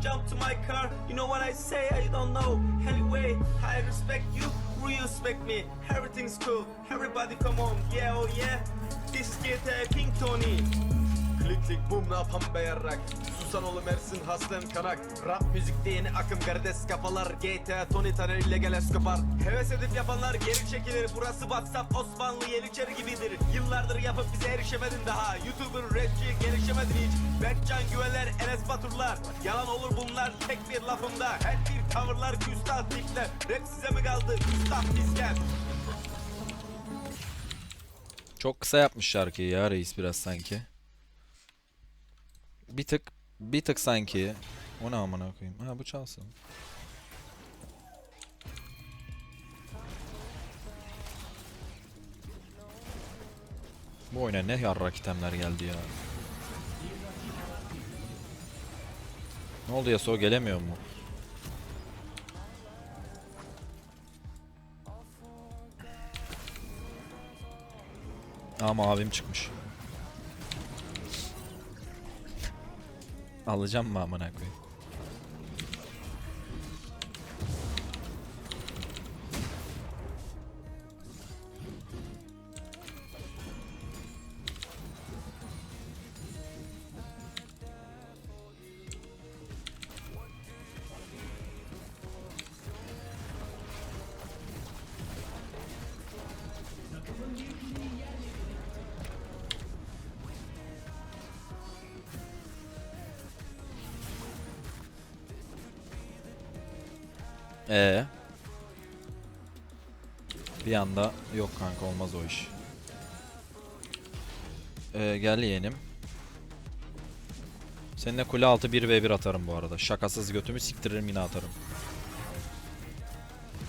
jump to my car. You know what I say? I don't know. Anyway, I respect you. Respect me. Everything's cool. Everybody come on. Yeah, oh yeah. This is GTA Pink Tony. Click klik bum ne yapan be yarrak Susan oğlum Ersin Haslen Kanak. Rap müzikte yeni akım gardes kafalar. GTA Tony Tanner illegal Escobar. Heves edip yapanlar geri çekilir. Burası WhatsApp Osmanlı Yeniçeri gibidir. Yıllardır yapıp bize erişemedin daha. YouTuber rapçi gelişemedin hiç. Berkcan Güveler Enes Baturlar. Yalan olur bunlar tek bir lafımda. Her bir tavırlar küstah tipler. Rap size mi kaldı? Küstah bizken Çok kısa yapmış şarkıyı ya reis biraz sanki. Bir tık bir tık sanki. O ne amına koyayım? Ha bu çalsın. Bu oyuna ne yarrak itemler geldi ya. Ne oldu Yasuo gelemiyor mu? Ama abim çıkmış. Alacağım mı amına koyayım? Ee. Bir anda yok kanka olmaz o iş. Ee, gel yeğenim. Seninle kule altı 1v1 atarım bu arada. Şakasız götümü siktiririm yine atarım.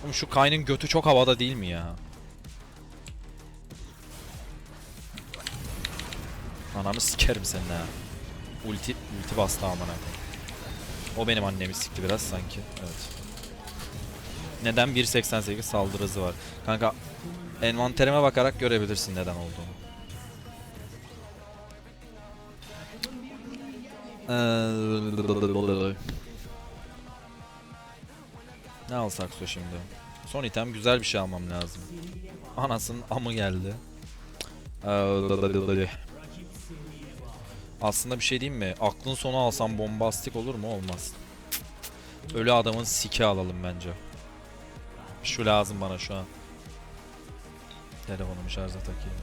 Oğlum şu Kayn'ın götü çok havada değil mi ya? Ananı sikerim seninle ha. Ulti, ulti bastı amına. O benim annemi sikti biraz sanki. Evet. Neden 1.88 saldırı hızı var? Kanka envanterime bakarak görebilirsin neden olduğunu. Ne alsak so şimdi? Son item güzel bir şey almam lazım. Anasının amı geldi. Aslında bir şey diyeyim mi? Aklın sonu alsam bombastik olur mu? Olmaz. Ölü adamın siki alalım bence. Şu lazım bana şu an. Telefonumu şarja takayım.